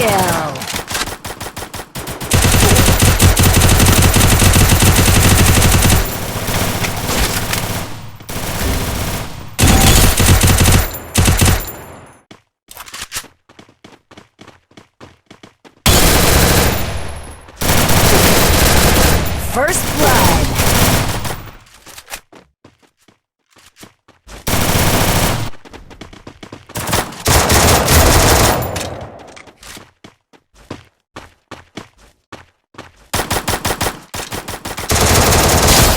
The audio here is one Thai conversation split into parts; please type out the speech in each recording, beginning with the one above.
kill. First blood.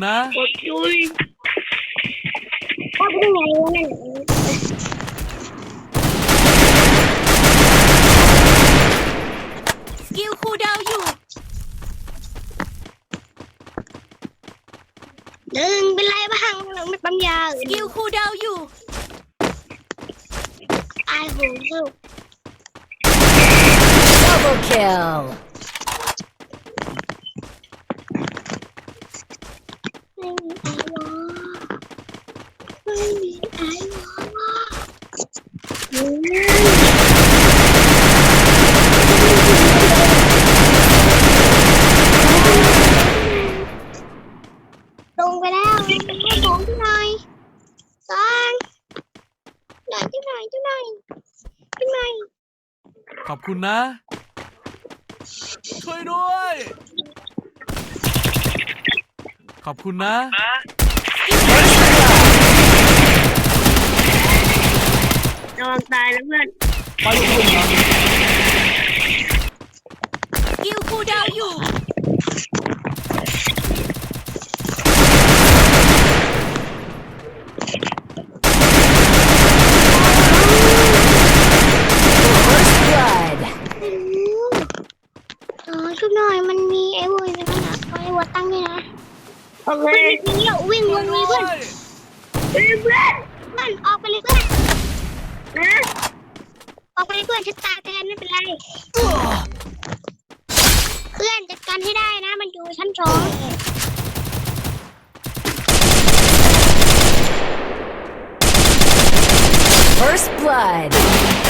누나? 어쭈이. Skill khu đau dù Đừng bị bên lại băng Đừng bị băng giờ Skill khu đau dù Ai vừa Double kill ไม่มีไอวอลงไปแล้วให้ของที่หน่อยสองหน่อยที่หน่อยที่หน่อยที่หน่อยขอบคุณนะ ช่วยด้วย ขอบคุณนะวังตายนะเพื่อน ไปคุณนะสกิลคูดาวอยู่ First blood. อ๋อชุดหน่อยมันมีไอ้วัวอยู่ในนั้นนะเอาไอ้วัวตั้งนี่นะโอเคนี่เราวิ่งวนเลยเพื่อนเพื่อนเพื่อนเพื่อนออกไปเลยเพื่อนนะ ออกไปเลยเพื่อนฉันตายแทนไม่เป็นไร เพื่อนจัดการให้ได้นะ มันอยู่ชั้นสอง First blood.